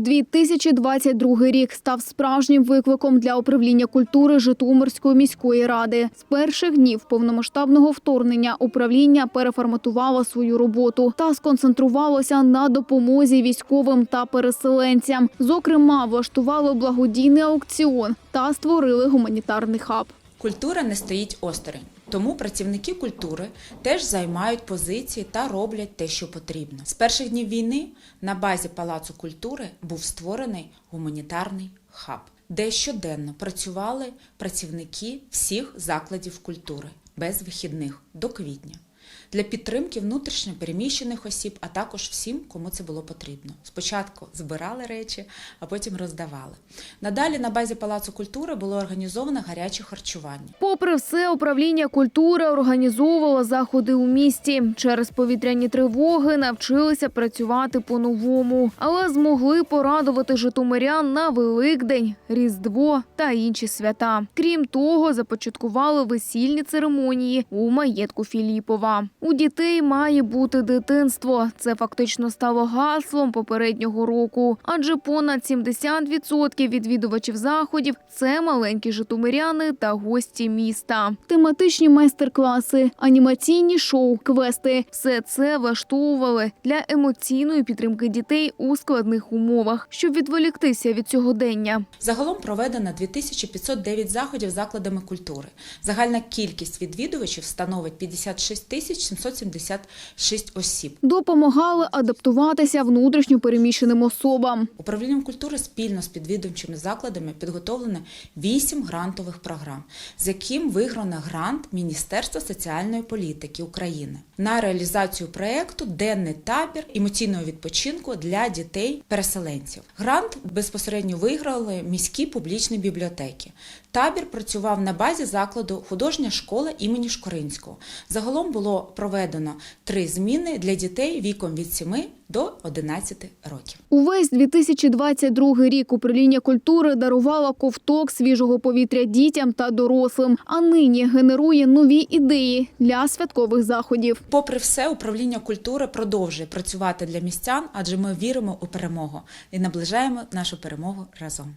2022 рік став справжнім викликом для управління культури Житомирської міської ради. З перших днів повномасштабного вторгнення управління переформатувало свою роботу та сконцентрувалося на допомозі військовим та переселенцям. Зокрема, влаштували благодійний аукціон та створили гуманітарний хаб. Культура не стоїть осторонь. Тому працівники культури теж займають позиції та роблять те, що потрібно. З перших днів війни на базі Палацу культури був створений гуманітарний хаб, де щоденно працювали працівники всіх закладів культури без вихідних до квітня для підтримки внутрішньо переміщених осіб, а також всім, кому це було потрібно. Спочатку збирали речі, а потім роздавали. Надалі на базі Палацу культури було організовано гаряче харчування. Попри все, управління культури організовувало заходи у місті. Через повітряні тривоги навчилися працювати по-новому, але змогли порадувати житомирян на Великдень, Різдво та інші свята. Крім того, започаткували весільні церемонії у маєтку Філіпова. У дітей має бути дитинство. Це фактично стало гаслом попереднього року, адже понад 70% відвідувачів заходів це маленькі житомиряни та гості міста. Тематичні майстер-класи, анімаційні шоу, квести все це влаштовували для емоційної підтримки дітей у складних умовах, щоб відволіктися від сьогодення. Загалом проведено 2509 заходів закладами культури. Загальна кількість відвідувачів становить 56 тисяч 776 осіб. Допомагали адаптуватися внутрішньо переміщеним особам. Управлінням культури спільно з підвідомчими закладами підготовлено 8 грантових програм, з яким виграно грант Міністерства соціальної політики України на реалізацію проєкту Денний табір емоційного відпочинку для дітей-переселенців. Грант безпосередньо виграли міські публічні бібліотеки. Табір працював на базі закладу художня школа імені Шкоринського. Загалом було проведено три зміни для дітей віком від 7 до 11 років. Увесь 2022 рік управління культури дарувало ковток свіжого повітря дітям та дорослим, а нині генерує нові ідеї для святкових заходів. Попри все, управління культури продовжує працювати для містян, адже ми віримо у перемогу і наближаємо нашу перемогу разом.